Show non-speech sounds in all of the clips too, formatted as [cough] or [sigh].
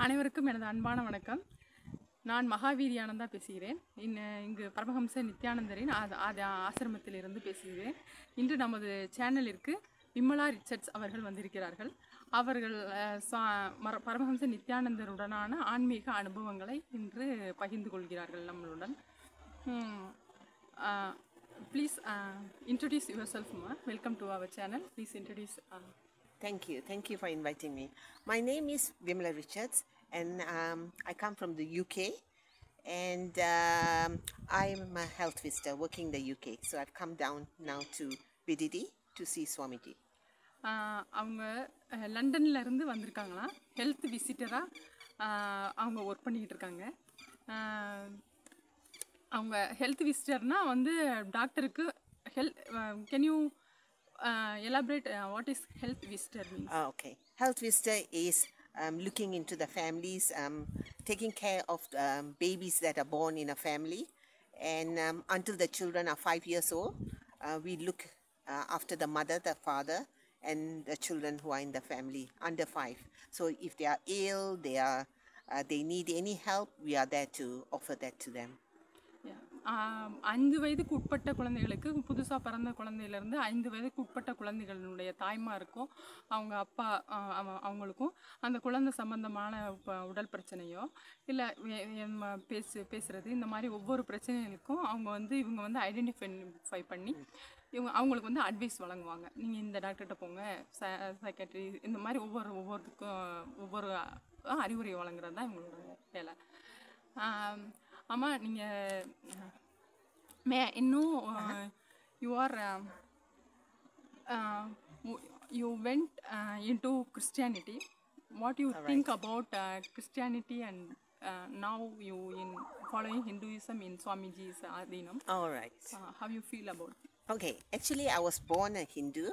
அனைவருக்கும் எனது அன்பான வணக்கம். நான் மகாவீரி ஆனந்தா பேசுகிறேன். இன்ன இங்கு பரமஹம்ச நித்யானந்தரின் அது ஆ- ஆசிரமத்திலிருந்து பேசுகிறேன். இன்று நமது சேனலிற்கு விமலா ரிச்சர்ட்ஸ் அவர்கள் வந்திருக்கிறார்கள். அவர்கள் பரமஹம்ச நித்யானந்தருடனான ஆன்மீக அனுபவங்களை இன்று பகிர்ந்து கொள்கிறார்கள் நம்மளுடன். ப்ளீஸ் இன்ட்ரடியூஸ் யுவர் செல்ஃப் மா welcome to our channel please introduce Thank you. Thank you for inviting me. My name is Vimla Richards, and um, I come from the UK. And um, I'm a health visitor working in the UK. So I've come down now to BDD to see Swamiji. அவங்க அஹ், லண்டன்ல இருந்து வந்திருக்காங்களாம் health விசிட்டராக அவங்க work பண்ணிக்கிட்டு இருக்காங்க அவங்க health விசிட்டர்னால் வந்து டாக்டருக்கு health can you uh, elaborate uh, what is health visitor means? Ah, okay. Health visitor is um, looking into the families, um, taking care of um, babies that are born in a family. And um, until the children are five years old, uh, we look uh, after the mother, the father, and the children who are in the family under five. So if they are ill, they are uh, they need any help, we are there to offer that to them. அஞ்சு வயதுக்கு உட்பட்ட குழந்தைகளுக்கு புதுசாக பிறந்த குழந்தையிலேருந்து ஐந்து வயதுக்கு உட்பட்ட குழந்தைகளுடைய தாய்மாருக்கும் அவங்க அப்பா அவ- அவங்களுக்கும் அந்த குழந்தை சம்பந்தமான ப- உடல் பிரச்சனையோ இல்லை பேசு பேசுகிறது இந்த மாதிரி ஒவ்வொரு பிரச்சனைகளுக்கும் அவங்க வந்து இவங்க வந்து ஐடென்டிஃபை பண்ணி இவங்க அவங்களுக்கு வந்து அட்வைஸ் வழங்குவாங்க. நீங்கள் இந்த டாக்டர்கிட்ட போங்க சைக்கட்ரி இந்த மாதிரி ஒவ்வொரு ஒவ்வொருத்துக்கும் ஒவ்வொரு அறிவுரை வழங்குறது தான் இவங்களோட வேலை ஆம், ஆமா நீங்கள் மே இன்னும் you are you went into Christianity what you think about Christianity and now you in following Hinduism in swamijis Adheenam All right. How you feel about Okay, actually, I was born a Hindu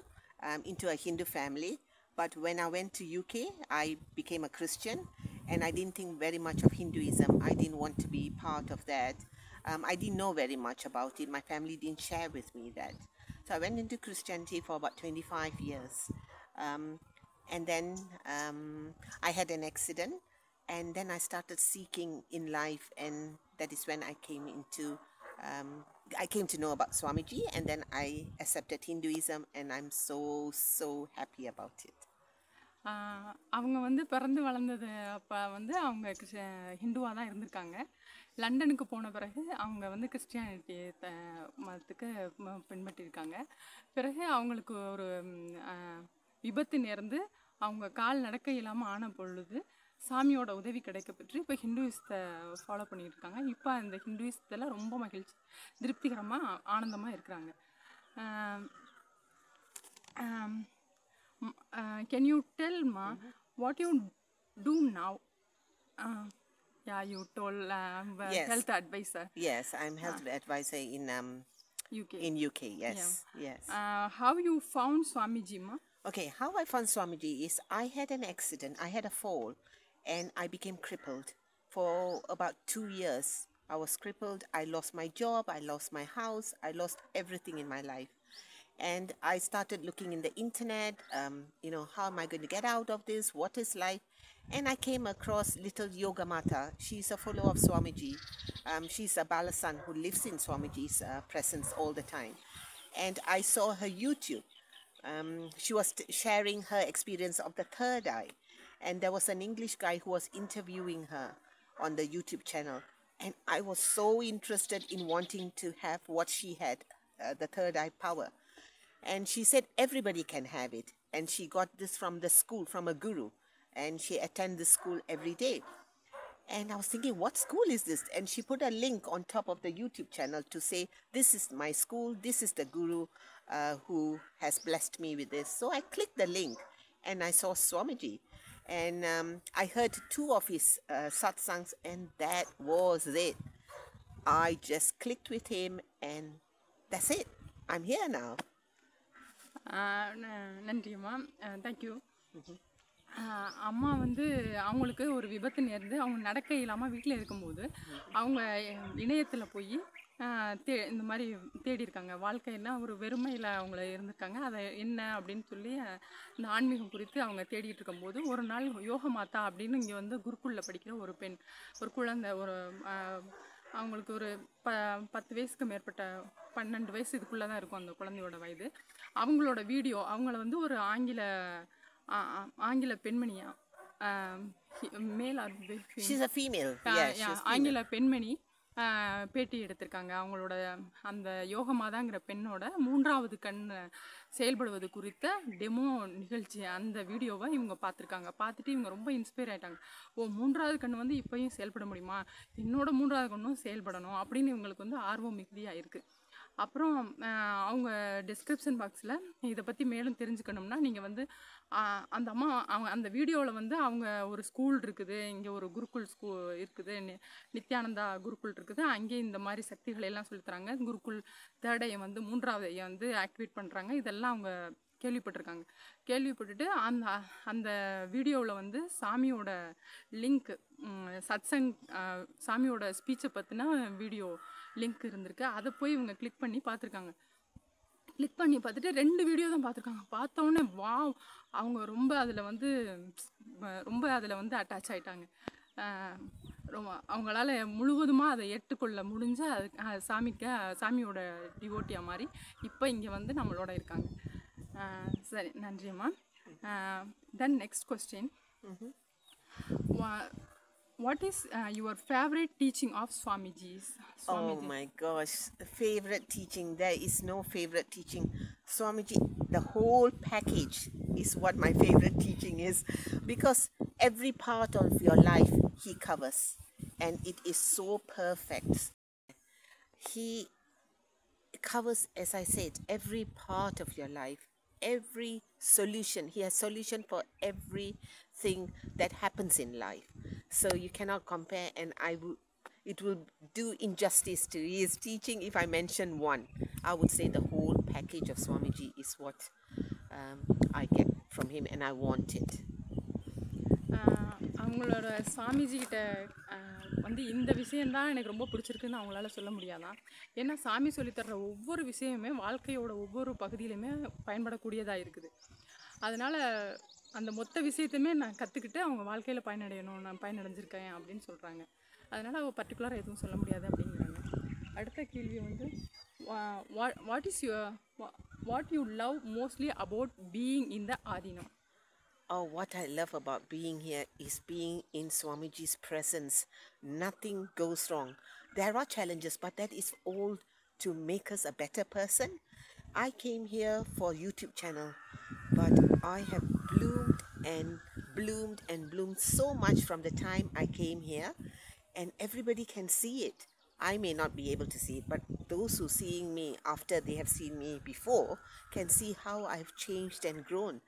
um, into a Hindu family, but when I went to UK, I became a Christian, and I didn't think very much of Hinduism. I didn't want to be part of that. Um, I didn't know very much about it. My family didn't share with me that. So I went into Christianity for about 25 years. Um, and then um, I had an accident, and then I started seeking in life, and that is when I came into um, I came to know about Swamiji, and then I accepted Hinduism, and I'm so so happy about it. அவங்க வந்து பிறந்து வளர்ந்தது அப்போ வந்து அவங்க ஹிந்துவாக தான் இருந்திருக்காங்க. லண்டனுக்கு போன பிறகு அவங்க வந்து கிறிஸ்டியானிட்டி த மதத்துக்கு பின்பற்றியிருக்காங்க பிறகு அவங்களுக்கு ஒரு விபத்து நேர்ந்து அவங்க கால் நடக்க இல்லாமல் ஆன பொழுது சாமியோட உதவி கிடைக்கப்பெற்று இப்போ ஹிந்துயிசத்தை ஃபாலோ பண்ணிட்டு இருக்காங்க இப்போ அந்த ஹிந்துயிசத்தில் ரொம்ப மகிழ்ச்சி திருப்திகரமாக ஆனந்தமாக இருக்கிறாங்க. Ah, um, uh, can you tell ma what you do now uh, yeah you told uh, Yes. health advisor Yes, I'm health advisor in um uk in UK. Yes, yes. uh, how you found swamiji ma Okay, how I found Swamiji is I had an accident. I had a fall, and I became crippled for about two years. I was crippled. I lost my job. I lost my house. I lost everything in my life. And I started looking in the internet, um, you know, how am I going to get out of this? What is life? And I came across little Yoga Mata. She's a follower of Swamiji. Um, she's a Balasan who lives in Swamiji's uh, presence all the time. And I saw her YouTube. Um, she was sharing her experience of the third eye. And there was an English guy who was interviewing her on the YouTube channel. And I was so interested in wanting to have what she had, uh, the third eye power. And she said everybody can have it. And she got this from the school, from a guru. And she attends the school every day. And I was thinking, what school is this? And she put a link on top of the YouTube channel to say, this is my school, this is the guru uh, who has blessed me with this. So I clicked the link and I saw Swamiji. And um, I heard two of his uh, satsangs, and that was it. I just clicked with him, and that's it. I'm here now. நன்றியம்மா thank you அம்மா. வந்து அவங்களுக்கு ஒரு விபத்து நேர்ந்து அவங்க நடக்க இல்லாமல் வீட்டில் இருக்கும்போது அவங்க இணையத்தில் போய் தே இந்த மாதிரி தேடியிருக்காங்க வாழ்க்கைன்னா ஒரு வெறுமையில் அவங்கள இருந்திருக்காங்க. அதை என்ன அப்படின்னு சொல்லி இந்த ஆன்மீகம் குறித்து அவங்க தேடிட்டு இருக்கும்போது ஒரு நாள் யோக மாதா அப்படின்னு இங்கே வந்து குருக்குள்ள படிக்கிற ஒரு பெண் ஒரு குழந்தை ஒரு அவங்களுக்கு ஒரு ப பத்து வயசுக்கு மேற்பட்ட பன்னெண்டு வயசு இதுக்குள்ளே தான் இருக்கும் அந்த குழந்தையோட வயது. அவங்களோட வீடியோ அவங்கள வந்து ஒரு ஆங்கில ஆங்கில பெண்மணியா மேல் ஆங்கில பெண்மணி. பேட்டி எடுத்திருக்காங்க. அவங்களோட அந்த யோகமாதாங்கிற பெண்ணோட மூன்றாவது கண் செயல்படுவது குறித்த டெமோ நிகழ்ச்சி அந்த வீடியோவை இவங்க பார்த்துருக்காங்க. பார்த்துட்டு இவங்க ரொம்ப இன்ஸ்பயர் ஆகிட்டாங்க ஓ மூன்றாவது கண் வந்து இப்போயும் செயல்பட முடியுமா? என்னோட மூன்றாவது கண்ணும் செயல்படணும் அப்படின்னு இவங்களுக்கு வந்து ஆர்வம் மிகுதியாக இருக்குது அப்புறம் அவங்க டிஸ்கிரிப்ஷன் பாக்ஸில் இதை பற்றி மேலும் தெரிஞ்சுக்கணும்னா நீங்கள் வந்து அந்த அம்மா அவங்க அந்த வீடியோவில் வந்து அவங்க ஒரு ஸ்கூல் இருக்குது இங்கே ஒரு குருகுல் ஸ்கூ இருக்குது நி- நித்யானந்தா குருகுல் இருக்குது அங்கேயும் இந்த மாதிரி சக்திகளை எல்லாம் சொல்லித்தராங்க குருக்குல் குருகுல் தேர்டையை வந்து மூன்றாவது ஐயை வந்து ஆக்டிவேட் பண்ணுறாங்க இதெல்லாம் அவங்க கேள்விப்பட்டிருக்காங்க. கேள்விப்பட்டுட்டு அந்த அந்த வீடியோவில் வந்து சாமியோட லிங்க் சத்சங் சாமியோட ஸ்பீச்சை பற்றின வீடியோ லிங்க் இருந்திருக்கு. அதை போய் இவங்க கிளிக் பண்ணி பார்த்துருக்காங்க. கிளிக் பண்ணி பார்த்துட்டு ரெண்டு வீடியோ தான் பார்த்துருக்காங்க. பார்த்தோன்னே வாவ் அவங்க ரொம்ப அதில் வந்து ரொம்ப அதில் வந்து அட்டாச் ஆயிட்டாங்க. ஆஹ் ரொம்ப அவங்களால முழுவதுமாக அதை ஏற்றுக்கொள்ள முடிஞ்சு அது சாமிக்கு சாமியோட டிவோட்டியாக மாதிரி இப்போ இங்கே வந்து நம்மளோட இருக்காங்க. சரி நன்றிம்மா. Then next question What is uh, your favorite teaching of Swamiji's? Oh Swamiji? Oh my gosh, favorite teaching. There is no favorite teaching. Swamiji, the whole package is what my favorite [laughs] teaching is because every part of your life he covers and it is so perfect. He covers, as I said, every part of your life every solution. He has solution for every thing that happens in life. So you cannot compare, and I would. It will do injustice to his teaching if I mention one. I would say the whole package of Swamiji is what um, I get from him, and I want it. அவங்களோட சாமிஜிக்கிட்ட வந்து இந்த விஷயந்தான் எனக்கு ரொம்ப பிடிச்சிருக்குன்னு அவங்களால சொல்ல முடியாதான் ஏன்னா சாமி சொல்லித்தர்ற ஒவ்வொரு விஷயமுமே வாழ்க்கையோட ஒவ்வொரு பகுதியிலுமே பயன்படக்கூடியதாக இருக்குது அதனால் அந்த மொத்த விஷயத்தையுமே நான் கற்றுக்கிட்டு அவங்க வாழ்க்கையில் பயனடையணும் நான் பயனடைஞ்சிருக்கேன் அப்படின்னு சொல்கிறாங்க அதனால் அவள் பர்டிகுலராக எதுவும் சொல்ல முடியாது அப்படிங்கிறாங்க அடுத்த கேள்வி வந்து what is your what you love mostly about being in the Adheenam Oh, what I love about being here is being in Swamiji's presence. Nothing goes wrong. There are challenges, but that is all to make us a better person. I came here for YouTube channel, but I have bloomed and bloomed and bloomed so much from the time I came here, and everybody can see it. I may not be able to see it, but those who seeing me after they have seen me before can see how I've changed and grown.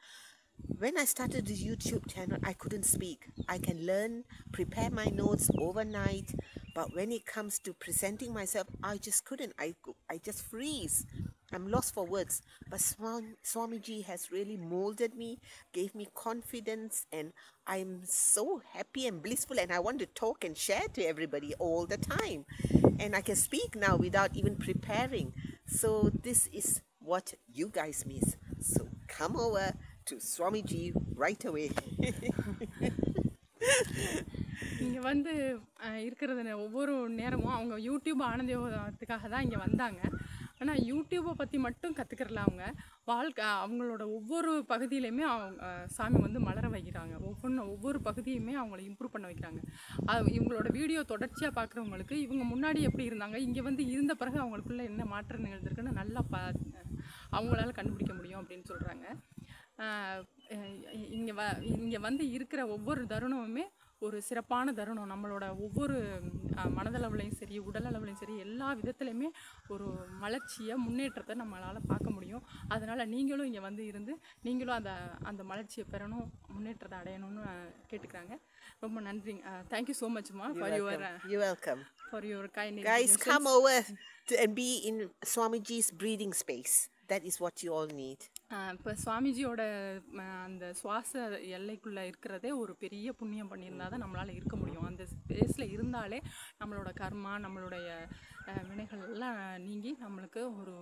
When I started this YouTube channel, I couldn't speak. I can learn, prepare my notes overnight, but when it comes to presenting myself, I just couldn't. I, I just freeze. I'm lost for words. But Swam- Swamiji has really molded me, gave me confidence, and I'm so happy and blissful. And I want to talk and share to everybody all the time. And I can speak now without even preparing. So, this is what you guys miss. So, come over to Swamiji right away. [laughs] இங்கே வந்து அஹ், இருக்கிறது நே- ஒவ்வொரு நேரமும் அவங்க YouTube ஆனந்தத்துக்காக தான் இங்கே வந்தாங்க ஆனால் யூடியூப்பை பற்றி மட்டும் கற்றுக்கிறல அவங்க வாழ்க்கை அவங்களோட ஒவ்வொரு பகுதியிலையுமே அவங்க சாமி வந்து மலர வைக்கிறாங்க. ஒவ்வொன்று ஒவ்வொரு பகுதியுமே அவங்கள இம்ப்ரூவ் பண்ண வைக்கிறாங்க. அது இவங்களோட வீடியோ தொடர்ச்சியாக பார்க்குறவங்களுக்கு இவங்க முன்னாடி எப்படி இருந்தாங்க இங்கே வந்து இருந்த பிறகு அவங்களுக்குள்ள என்ன மாற்றம் நிகழ்ந்திருக்குன்னு நல்லா பா அவங்களால கண்டுபிடிக்க முடியும் அப்படின்னு சொல்கிறாங்க இங்கே வ இங்கே வந்து இருக்கிற ஒவ்வொரு தருணமுமே ஒரு சிறப்பான தருணம் நம்மளோட ஒவ்வொரு மனதளவுலையும் சரி உடல் அளவுலையும் சரி எல்லா விதத்துலையுமே ஒரு மலர்ச்சியை முன்னேற்றத்தை நம்மளால் பார்க்க முடியும் அதனால் நீங்களும் இங்கே வந்து இருந்து நீங்களும் அந்த அந்த மலர்ச்சியை பெறணும் முன்னேற்றத்தை அடையணும்னு கேட்டுக்கிறாங்க ரொம்ப நன்றிங்க thank you so மச்மா for your You're welcome. For your kind come over to, and be in Swamiji's breathing space. That is what you all need. இப்போ சுவாமிஜியோட அந்த சுவாச எல்லைக்குள்ளே இருக்கிறதே ஒரு பெரிய புண்ணியம் பண்ணியிருந்தா தான் நம்மளால் இருக்க முடியும். அந்த ஸ்பேஸில் இருந்தாலே நம்மளோட கர்மா நம்மளுடைய வினைகள் எல்லாம் நீங்கி நம்மளுக்கு ஒரு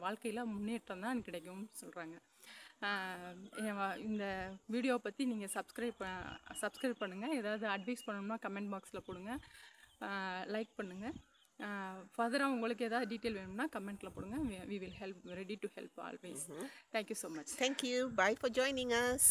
வாழ்க்கையில் முன்னேற்றம் தான் கிடைக்கும்னு சொல்கிறாங்க இந்த வீடியோவை பற்றி நீங்கள் சப்ஸ்கிரைப் சப்ஸ்கிரைப் பண்ணுங்கள் ஏதாவது அட்வைஸ் பண்ணணும்னா கமெண்ட் பாக்ஸில் போடுங்க லைக் பண்ணுங்கள் ஃபர்தராக உங்களுக்கு ஏதாவது டீட்டெயில் வேணும்னா கமெண்ட்டில் போடுங்க we will help ready to help always thank you so much Thank you. Bye for joining us.